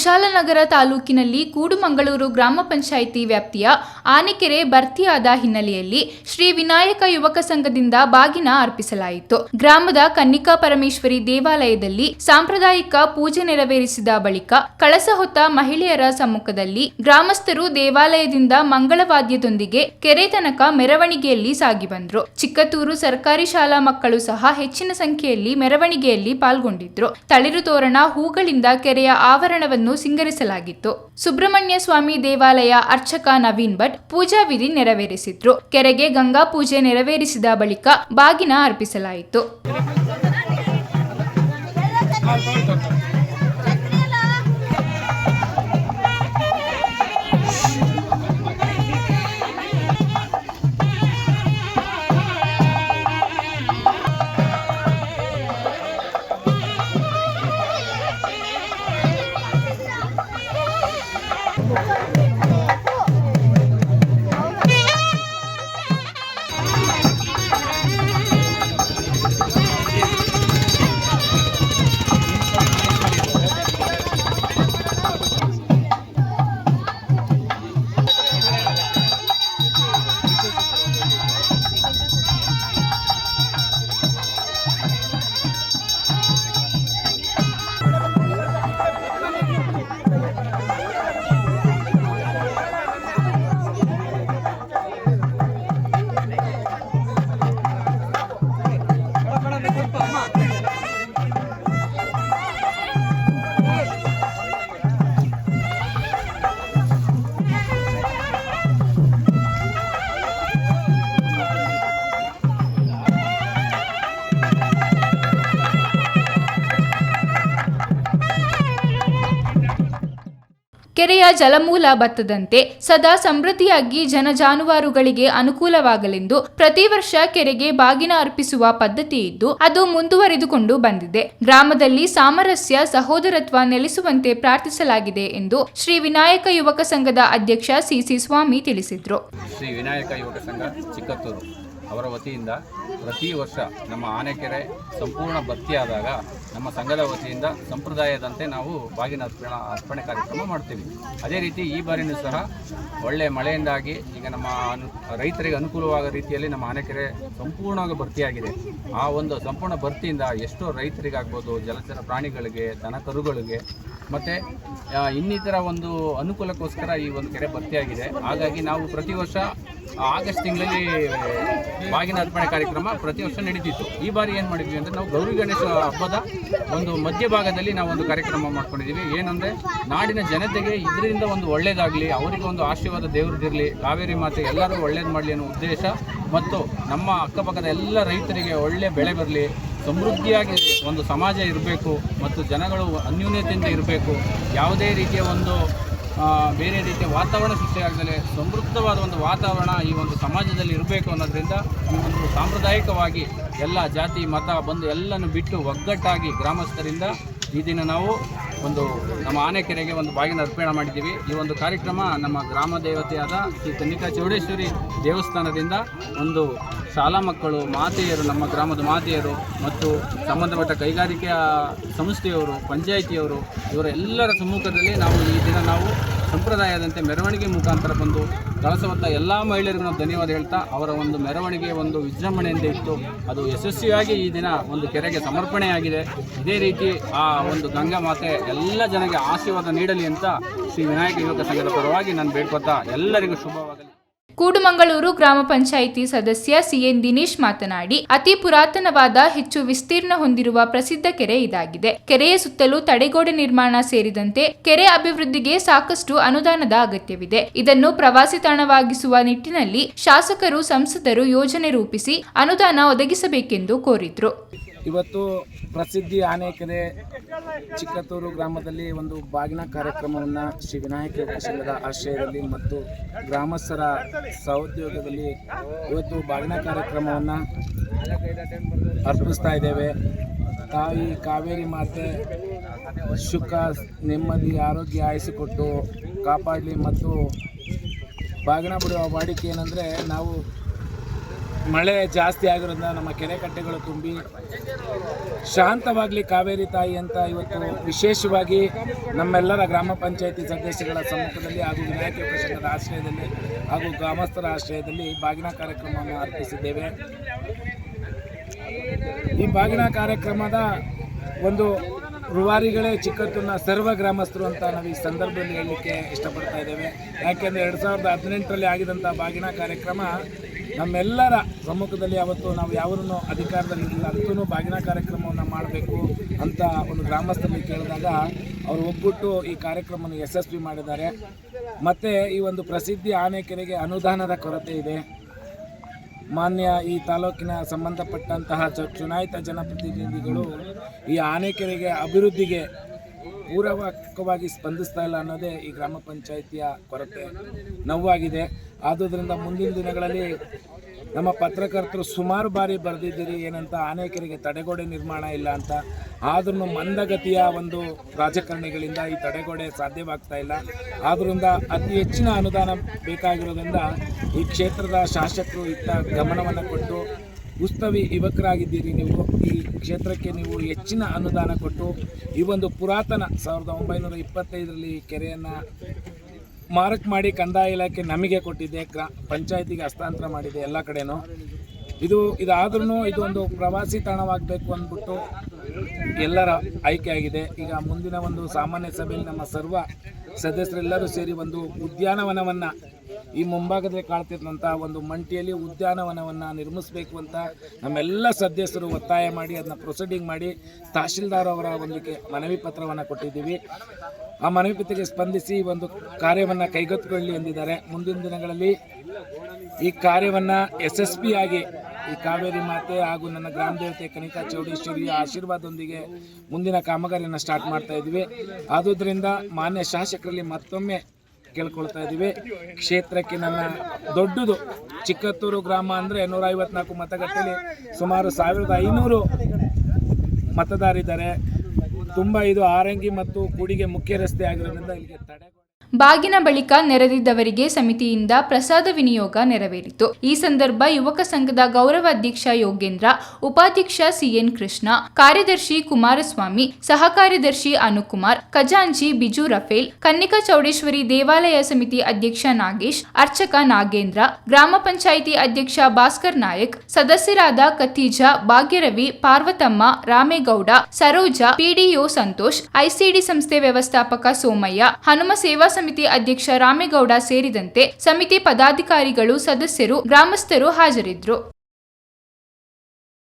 ಕುಶಾಲನಗರ ತಾಲೂಕಿನಲ್ಲಿ ಕೂಡುಮಂಗಳೂರು ಗ್ರಾಮ ಪಂಚಾಯಿತಿ ವ್ಯಾಪ್ತಿಯ ಆನೆಕೆರೆ ಭರ್ತಿಯಾದ ಹಿನ್ನೆಲೆಯಲ್ಲಿ ಶ್ರೀ ವಿನಾಯಕ ಯುವಕ ಸಂಘದಿಂದ ಬಾಗಿನ ಅರ್ಪಿಸಲಾಯಿತು. ಗ್ರಾಮದ ಕನ್ನಿಕಾ ಪರಮೇಶ್ವರಿ ದೇವಾಲಯದಲ್ಲಿ ಸಾಂಪ್ರದಾಯಿಕ ಪೂಜೆ ನೆರವೇರಿಸಿದ ಬಳಿಕ ಕಳಸ ಹೊತ್ತ ಮಹಿಳೆಯರ ಸಮ್ಮುಖದಲ್ಲಿ ಗ್ರಾಮಸ್ಥರು ದೇವಾಲಯದಿಂದ ಮಂಗಳವಾದ್ಯದೊಂದಿಗೆ ಕೆರೆ ತನಕ ಮೆರವಣಿಗೆಯಲ್ಲಿ ಸಾಗಿ ಬಂದ್ರು. ಚಿಕ್ಕತೂರು ಸರ್ಕಾರಿ ಶಾಲಾ ಮಕ್ಕಳು ಸಹ ಹೆಚ್ಚಿನ ಸಂಖ್ಯೆಯಲ್ಲಿ ಮೆರವಣಿಗೆಯಲ್ಲಿ ಪಾಲ್ಗೊಂಡಿದ್ರು. ತಳಿರು ತೋರಣ ಹೂಗಳಿಂದ ಕೆರೆಯ ಆವರಣವನ್ನು ಸಿಂಗರಿಸಲಾಗಿತ್ತು. ಸುಬ್ರಹ್ಮಣ್ಯ ಸ್ವಾಮಿ ದೇವಾಲಯ ಅರ್ಚಕ ನವೀನ್ ಭಟ್ ಪೂಜಾ ವಿಧಿ ನೆರವೇರಿಸಿದ್ರು. ಕೆರೆಗೆ ಗಂಗಾ ಪೂಜೆ ನೆರವೇರಿಸಿದ ಬಳಿಕ ಬಾಗಿನ ಅರ್ಪಿಸಲಾಯಿತು. ಕೆರೆಯ ಜಲಮೂಲ ಬತ್ತದಂತೆ ಸದಾ ಸಮೃದ್ಧಿಯಾಗಿ ಜನ ಜಾನುವಾರುಗಳಿಗೆ ಅನುಕೂಲವಾಗಲೆಂದು ಪ್ರತಿ ವರ್ಷ ಕೆರೆಗೆ ಬಾಗಿನ ಅರ್ಪಿಸುವ ಪದ್ಧತಿ ಇದ್ದು, ಅದು ಮುಂದುವರಿದುಕೊಂಡು ಬಂದಿದೆ. ಗ್ರಾಮದಲ್ಲಿ ಸಾಮರಸ್ಯ, ಸಹೋದರತ್ವ ನೆಲೆಸುವಂತೆ ಪ್ರಾರ್ಥಿಸಲಾಗಿದೆ ಎಂದು ಶ್ರೀ ವಿನಾಯಕ ಯುವಕ ಸಂಘದ ಅಧ್ಯಕ್ಷ ಸಿಸಿ ಸ್ವಾಮಿ ತಿಳಿಸಿದರು. ಶ್ರೀ ವಿನಾಯಕ ಯುವಕ ಸಂಘ ಚಿಕ್ಕತ್ತೂರು. ಅವರ ವತಿಯಿಂದ ಪ್ರತಿ ವರ್ಷ ನಮ್ಮ ಆನೆಕೆರೆ ಸಂಪೂರ್ಣ ಭರ್ತಿಯಾದಾಗ ನಮ್ಮ ಸಂಘದ ವತಿಯಿಂದ ಸಂಪ್ರದಾಯದಂತೆ ನಾವು ಬಾಗಿನ ಅರ್ಪಣೆ ಅರ್ಪಣೆ ಕಾರ್ಯಕ್ರಮ ಮಾಡ್ತೀವಿ. ಅದೇ ರೀತಿ ಈ ಬಾರಿನೂ ಸಹ ಒಳ್ಳೆ ಮಳೆಯಿಂದಾಗಿ ಈಗ ನಮ್ಮ ಅನು, ರೈತರಿಗೆ ಅನುಕೂಲವಾದ ರೀತಿಯಲ್ಲಿ ನಮ್ಮ ಆನೆಕೆರೆ ಸಂಪೂರ್ಣವಾಗಿ ಭರ್ತಿಯಾಗಿದೆ. ಆ ಒಂದು ಸಂಪೂರ್ಣ ಭರ್ತಿಯಿಂದ ಎಷ್ಟೋ ರೈತರಿಗಾಗ್ಬೋದು, ಜಲಚರ ಪ್ರಾಣಿಗಳಿಗೆ ದನ ಕರುಗಳಿಗೆ ಮತ್ತು ಇನ್ನಿತರ ಒಂದು ಅನುಕೂಲಕ್ಕೋಸ್ಕರ ಈ ಒಂದು ಕೆರೆ ಭರ್ತಿಯಾಗಿದೆ. ಹಾಗಾಗಿ ನಾವು ಪ್ರತಿ ವರ್ಷ ಆಗಸ್ಟ್ ತಿಂಗಳಲ್ಲಿ ಬಾಗಿನ ಅರ್ಪಣೆ ಕಾರ್ಯಕ್ರಮ ಪ್ರತಿ ವರ್ಷ ನಡೀತಿತ್ತು. ಈ ಬಾರಿ ಏನು ಮಾಡಿದ್ವಿ ಅಂದರೆ ನಾವು ಗೌರಿ ಗಣೇಶ ಹಬ್ಬದ ಒಂದು ಮಧ್ಯಭಾಗದಲ್ಲಿ ನಾವು ಒಂದು ಕಾರ್ಯಕ್ರಮ ಮಾಡ್ಕೊಂಡಿದ್ದೀವಿ. ಏನಂದರೆ, ನಾಡಿನ ಜನತೆಗೆ ಇದರಿಂದ ಒಂದು ಒಳ್ಳೆಯದಾಗಲಿ ಅವರಿಗೆ ಒಂದು ಆಶೀರ್ವಾದ ದೇವರದಿರಲಿ ಕಾವೇರಿ ಮಾತೆ ಎಲ್ಲರೂ ಒಳ್ಳೇದು ಮಾಡಲಿ ಅನ್ನೋ ಉದ್ದೇಶ, ಮತ್ತು ನಮ್ಮ ಅಕ್ಕಪಕ್ಕದ ಎಲ್ಲ ರೈತರಿಗೆ ಒಳ್ಳೆ ಬೆಳೆ ಬರಲಿ ಸಮೃದ್ಧಿಯಾಗಿ ಒಂದು ಸಮಾಜ ಇರಬೇಕು ಮತ್ತು ಜನಗಳು ಅನ್ಯೂನ್ಯತೆಯಿಂದ ಇರಬೇಕು. ಯಾವುದೇ ರೀತಿಯ ಒಂದು ಬೇರೆ ರೀತಿಯ ವಾತಾವರಣ ಸೃಷ್ಟಿಯಾಗದಲೇ ಸಮೃದ್ಧವಾದ ಒಂದು ವಾತಾವರಣ ಈ ಒಂದು ಸಮಾಜದಲ್ಲಿ ಇರಬೇಕು ಅನ್ನೋದ್ರಿಂದ ಈ ಒಂದು ಸಾಂಪ್ರದಾಯಿಕವಾಗಿ ಎಲ್ಲ ಜಾತಿ, ಮತ, ಬಂದು ಎಲ್ಲನೂ ಬಿಟ್ಟು ಒಗ್ಗಟ್ಟಾಗಿ ಗ್ರಾಮಸ್ಥರಿಂದ ಈ ದಿನ ನಾವು ಒಂದು ನಮ್ಮ ಆನೆಕೆರೆಗೆ ಒಂದು ಬಾಗಿನ ಅರ್ಪಣೆ ಮಾಡಿದ್ದೀವಿ. ಈ ಒಂದು ಕಾರ್ಯಕ್ರಮ ನಮ್ಮ ಗ್ರಾಮ ದೇವತೆಯಾದ ಶ್ರೀ ಕನ್ನಿಕಾ ಚೌಡೇಶ್ವರಿ ದೇವಸ್ಥಾನದಿಂದ ಒಂದು ಶಾಲಾ ಮಕ್ಕಳು, ಮಾತೆಯರು, ನಮ್ಮ ಗ್ರಾಮದ ಮಾತೆಯರು ಮತ್ತು ಸಂಬಂಧಪಟ್ಟ ಕೈಗಾರಿಕೆಯ ಸಂಸ್ಥೆಯವರು, ಪಂಚಾಯಿತಿಯವರು ಇವರ ಎಲ್ಲರ ಸಮ್ಮುಖದಲ್ಲಿ ನಾವು ಈ ದಿನ ನಾವು ಸಂಪ್ರದಾಯದಂತೆ ಮೆರವಣಿಗೆ ಮುಖಾಂತರ ಬಂದು ಕಳಸವತ್ತ ಎಲ್ಲ ಮಹಿಳೆಯರಿಗೂ ನಾವು ಧನ್ಯವಾದ ಹೇಳ್ತಾ ಅವರ ಒಂದು ಮೆರವಣಿಗೆ, ಒಂದು ವಿಜೃಂಭಣೆಯಿಂದ ಇತ್ತು. ಅದು ಯಶಸ್ವಿಯಾಗಿ ಈ ದಿನ ಒಂದು ಕೆರೆಗೆ ಸಮರ್ಪಣೆಯಾಗಿದೆ. ಇದೇ ರೀತಿ ಆ ಒಂದು ಗಂಗಾ ಮಾತೆ ಎಲ್ಲ ಜನಗೆ ಆಶೀರ್ವಾದ ನೀಡಲಿ ಅಂತ ಶ್ರೀ ವಿನಾಯಕ ಯುವಕ ಸಂಘದ ಪರವಾಗಿ ನಾನು ಬೇಡ್ಕೊತಾ ಎಲ್ಲರಿಗೂ ಶುಭವಾಗಲಿ. ಕೂಡುಮಂಗಳೂರು ಗ್ರಾಮ ಪಂಚಾಯಿತಿ ಸದಸ್ಯ ಸಿಎನ್ ದಿನೇಶ್ ಮಾತನಾಡಿ, ಅತಿ ಪುರಾತನವಾದ, ಹೆಚ್ಚು ವಿಸ್ತೀರ್ಣ ಹೊಂದಿರುವ ಪ್ರಸಿದ್ಧ ಕೆರೆ ಇದಾಗಿದೆ. ಕೆರೆಯ ಸುತ್ತಲೂ ತಡೆಗೋಡೆ ನಿರ್ಮಾಣ ಸೇರಿದಂತೆ ಕೆರೆ ಅಭಿವೃದ್ಧಿಗೆ ಸಾಕಷ್ಟು ಅನುದಾನದ ಅಗತ್ಯವಿದೆ. ಇದನ್ನು ಪ್ರವಾಸಿ ತಾಣವಾಗಿಸುವ ನಿಟ್ಟಿನಲ್ಲಿ ಶಾಸಕರು, ಸಂಸದರು ಯೋಜನೆ ರೂಪಿಸಿ ಅನುದಾನ ಒದಗಿಸಬೇಕೆಂದು ಕೋರಿದ್ರು. ಇವತ್ತು ಪ್ರಸಿದ್ಧಿ ಆನೆಕೆರೆ ಚಿಕ್ಕತ್ತೂರು ಗ್ರಾಮದಲ್ಲಿ ಒಂದು ಬಾಗಿನ ಕಾರ್ಯಕ್ರಮವನ್ನು ಶ್ರೀ ವಿನಾಯಕ ಸಂಘದ ಆಶ್ರಯದಲ್ಲಿ ಮತ್ತು ಗ್ರಾಮಸ್ಥರ ಸಹೋದ್ಯೋಗದಲ್ಲಿ ಇವತ್ತು ಬಾಗಿನ ಕಾರ್ಯಕ್ರಮವನ್ನು ಅರ್ಪಿಸ್ತಾ ಇದ್ದೇವೆ. ತಾಯಿ ಕಾವೇರಿ ಮಾತೆ ಸುಖ, ನೆಮ್ಮದಿ, ಆರೋಗ್ಯ ಆಯಿಸಿಕೊಟ್ಟು ಕಾಪಾಡಲಿ ಮತ್ತು ಬಾಗಿನ ಬಿಡುವ ವಾಡಿಕೆ ಏನಂದರೆ ನಾವು ಮಳೆ ಜಾಸ್ತಿ ಆಗಿರೋದ್ರಿಂದ ನಮ್ಮ ಕೆರೆ ಕಟ್ಟೆಗಳು ತುಂಬಿ ಶಾಂತವಾಗಲಿ ಕಾವೇರಿ ತಾಯಿ ಅಂತ ಇವತ್ತು ವಿಶೇಷವಾಗಿ ನಮ್ಮೆಲ್ಲರ ಗ್ರಾಮ ಪಂಚಾಯತಿ ಸದಸ್ಯಗಳ ಸಮ್ಮುಖದಲ್ಲಿ ಹಾಗೂ ವಿನಾಯಕ ಯುವಕ ಆಶ್ರಯದಲ್ಲಿ ಹಾಗೂ ಗ್ರಾಮಸ್ಥರ ಆಶ್ರಯದಲ್ಲಿ ಬಾಗಿನ ಕಾರ್ಯಕ್ರಮವನ್ನು ಅರ್ಪಿಸಿದ್ದೇವೆ. ಈ ಬಾಗಿನ ಕಾರ್ಯಕ್ರಮದ ಒಂದು ರುವಾರಿಗಳೇ ಚಿಕ್ಕತ್ತನ್ನ ಸರ್ವ ಗ್ರಾಮಸ್ಥರು ಅಂತ ನಾವು ಈ ಸಂದರ್ಭದಲ್ಲಿ ಹೇಳಲಿಕ್ಕೆ ಇಷ್ಟಪಡ್ತಾ ಇದ್ದೇವೆ. ಯಾಕೆಂದರೆ ಎರಡು ಸಾವಿರದ ಹದಿನೆಂಟರಲ್ಲಿ ಆಗಿದಂಥ ಬಾಗಿನ ಕಾರ್ಯಕ್ರಮ ನಮ್ಮೆಲ್ಲರ ಸಮ್ಮುಖದಲ್ಲಿ ಅವತ್ತು ನಾವು ಯಾವರನ್ನು ಅಧಿಕಾರದಲ್ಲಿ ಇರಲಿಲ್ಲ ಅಂತೂ ಬಾಗಿನ ಕಾರ್ಯಕ್ರಮವನ್ನು ಮಾಡಬೇಕು ಅಂತ ಒಂದು ಗ್ರಾಮಸ್ಥರಲ್ಲಿ ಕೇಳಿದಾಗ ಅವರು ಒಗ್ಗಟ್ಟು ಈ ಕಾರ್ಯಕ್ರಮವನ್ನು ಯಶಸ್ವಿ ಮಾಡಿದ್ದಾರೆ. ಮತ್ತು ಈ ಒಂದು ಪ್ರಸಿದ್ಧಿ ಆನೆಕೆರೆಗೆ ಅನುದಾನದ ಕೊರತೆ ಇದೆ. ಮಾನ್ಯ ಈ ತಾಲೂಕಿನ ಸಂಬಂಧಪಟ್ಟಂತಹ ಚುನಾಯಿತ ಜನಪ್ರತಿನಿಧಿಗಳು ಈ ಆನೆಕೆರೆಗೆ ಅಭಿವೃದ್ಧಿಗೆ ಪೂರಕವಾಗಿ ಸ್ಪಂದಿಸ್ತಾ ಇಲ್ಲ ಅನ್ನೋದೇ ಈ ಗ್ರಾಮ ಪಂಚಾಯಿತಿಯ ಕೊರತೆ. ನೋವಾಗಿದೆ. ಆದುದರಿಂದ ಮುಂದಿನ ದಿನಗಳಲ್ಲಿ ನಮ್ಮ ಪತ್ರಕರ್ತರು ಸುಮಾರು ಬಾರಿ ಬರೆದಿದ್ದೀರಿ, ಏನಂತ ಆನೇಕರಿಗೆ ತಡೆಗೋಡೆ ನಿರ್ಮಾಣ ಇಲ್ಲ ಅಂತ. ಆದ್ರೂ ಮಂದಗತಿಯ ಒಂದು ರಾಜಕಾರಣಿಗಳಿಂದ ಈ ತಡೆಗೋಡೆ ಸಾಧ್ಯವಾಗ್ತಾ ಇಲ್ಲ. ಆದ್ದರಿಂದ ಅತಿ ಹೆಚ್ಚಿನ ಅನುದಾನ ಬೇಕಾಗಿರೋದ್ರಿಂದ ಈ ಕ್ಷೇತ್ರದ ಶಾಸಕರು ಇತ್ತ ಗಮನವನ್ನು ಕೊಟ್ಟು ಉತ್ಸವಿ ಯುವಕರಾಗಿದ್ದೀರಿ ನೀವು. ಈ ಕ್ಷೇತ್ರಕ್ಕೆ ನೀವು ಹೆಚ್ಚಿನ ಅನುದಾನ ಕೊಟ್ಟು ಈ ಒಂದು ಪುರಾತನ ಸಾವಿರದ ಒಂಬೈನೂರ ಇಪ್ಪತ್ತೈದರಲ್ಲಿ ಕೆರೆಯನ್ನು ಮಾರಕ್ ಮಾಡಿ ಕಂದಾಯ ಇಲಾಖೆ ನಮಗೆ ಕೊಟ್ಟಿದೆ, ಗ್ರಾ, ಪಂಚಾಯತಿಗೆ ಹಸ್ತಾಂತರ ಮಾಡಿದೆ ಎಲ್ಲ ಕಡೆನೂ. ಇದು ಇದಾದ್ರೂ ಇದು ಒಂದು ಪ್ರವಾಸಿ ತಾಣವಾಗಬೇಕು ಅಂದ್ಬಿಟ್ಟು ಎಲ್ಲರ ಆಯ್ಕೆಯಾಗಿದೆ ಈಗ ಮುಂದಿನ ಒಂದು ಸಾಮಾನ್ಯ ಸಭೆಯಲ್ಲಿ ನಮ್ಮ ಸರ್ವ ಸದಸ್ಯರೆಲ್ಲರೂ ಸೇರಿ ಒಂದು ಉದ್ಯಾನವನವನ್ನು ಈ ಮುಂಭಾಗದಲ್ಲಿ ಕಾಣ್ತಿದ್ದಂಥ ಒಂದು ಮಂಟಿಯಲ್ಲಿ ಉದ್ಯಾನವನವನ್ನು ನಿರ್ಮಿಸಬೇಕು ಅಂತ ನಮ್ಮೆಲ್ಲ ಸದಸ್ಯರು ಒತ್ತಾಯ ಮಾಡಿ ಅದನ್ನ ಪ್ರೊಸೀಡಿಂಗ್ ಮಾಡಿ ತಹಶೀಲ್ದಾರ್ ಅವರ ಒಂದು ಮನವಿ ಪತ್ರವನ್ನು ಕೊಟ್ಟಿದ್ದೀವಿ. ಆ ಮನವಿ ಪತ್ರಕ್ಕೆ ಸ್ಪಂದಿಸಿ ಒಂದು ಕಾರ್ಯವನ್ನು ಕೈಗೆತ್ತಿಕೊಳ್ಳಿ ಎಂದಿದ್ದಾರೆ. ಮುಂದಿನ ದಿನಗಳಲ್ಲಿ ಈ ಕಾರ್ಯವನ್ನು ಯಶಸ್ವಿಯಾಗಿ ಈ ಕಾವೇರಿ ಮಾತೆ ಹಾಗೂ ನನ್ನ ಗ್ರಾಮ ದೇವತೆ ಕನಿಕಾ ಚೌಡೇಶ್ವರಿ ಆಶೀರ್ವಾದದೊಂದಿಗೆ ಮುಂದಿನ ಕಾಮಗಾರಿಯನ್ನು ಸ್ಟಾರ್ಟ್ ಮಾಡ್ತಾ ಇದ್ವಿ ಆದುದರಿಂದ ಮಾನ್ಯ ಶಾಸಕರಲ್ಲಿ ಮತ್ತೊಮ್ಮೆ ಕೇಳ್ಕೊಳ್ತಾ ಇದ್ದೀವಿ. ಕ್ಷೇತ್ರಕ್ಕೆ ನನ್ನ ದೊಡ್ಡದು ಚಿಕ್ಕತ್ತೂರು ಗ್ರಾಮ ಅಂದರೆ ನೂರ ಐವತ್ನಾಲ್ಕು ಮತಗಟ್ಟೆಯಲ್ಲಿ ಸುಮಾರು ಸಾವಿರದ ಐನೂರು ಮತದಾರಿದ್ದಾರೆ. ತುಂಬ ಇದು ಆರಂಗಿ ಮತ್ತು ಕೂಡಿಗೆ ಮುಖ್ಯ ರಸ್ತೆ ಆಗಿರೋದ್ರಿಂದ ಇಲ್ಲಿಗೆ ತಡೆ ಬಾಗಿನ ಬಳಿಕ ನೆರೆದಿದ್ದವರಿಗೆ ಸಮಿತಿಯಿಂದ ಪ್ರಸಾದ ವಿನಿಯೋಗ ನೆರವೇರಿತು. ಈ ಸಂದರ್ಭ ಯುವಕ ಸಂಘದ ಗೌರವ ಅಧ್ಯಕ್ಷ ಯೋಗೇಂದ್ರ, ಉಪಾಧ್ಯಕ್ಷ ಸಿಎನ್ ಕೃಷ್ಣ, ಕಾರ್ಯದರ್ಶಿ ಕುಮಾರಸ್ವಾಮಿ ಸಹ ಕಾರ್ಯದರ್ಶಿ ಅನುಕುಮಾರ್, ಖಜಾಂಚಿ ಬಿಜು ರಫೇಲ್, ಕನ್ನಿಕಾ ಚೌಡೇಶ್ವರಿ ದೇವಾಲಯ ಸಮಿತಿ ಅಧ್ಯಕ್ಷ ನಾಗೇಶ್, ಅರ್ಚಕ ನಾಗೇಂದ್ರ, ಗ್ರಾಮ ಪಂಚಾಯಿತಿ ಅಧ್ಯಕ್ಷ ಭಾಸ್ಕರ್ ನಾಯಕ್, ಸದಸ್ಯರಾದ ಕತೀಜ, ಭಾಗ್ಯರವಿ, ಪಾರ್ವತಮ್ಮ, ರಾಮೇಗೌಡ, ಸರೋಜ ಪಿಡಿಒ ಸಂತೋಷ್ ಐಸಿಡಿ ಸಂಸ್ಥೆ ವ್ಯವಸ್ಥಾಪಕ ಸೋಮಯ್ಯ, ಹನುಮ ಸೇವಾ ಸಮಿತಿ ಅಧ್ಯಕ್ಷ ರಾಮೇಗೌಡ ಸೇರಿದಂತೆ ಸಮಿತಿ ಪದಾಧಿಕಾರಿಗಳು ಸದಸ್ಯರು ಗ್ರಾಮಸ್ಥರು ಹಾಜರಿದ್ದರು.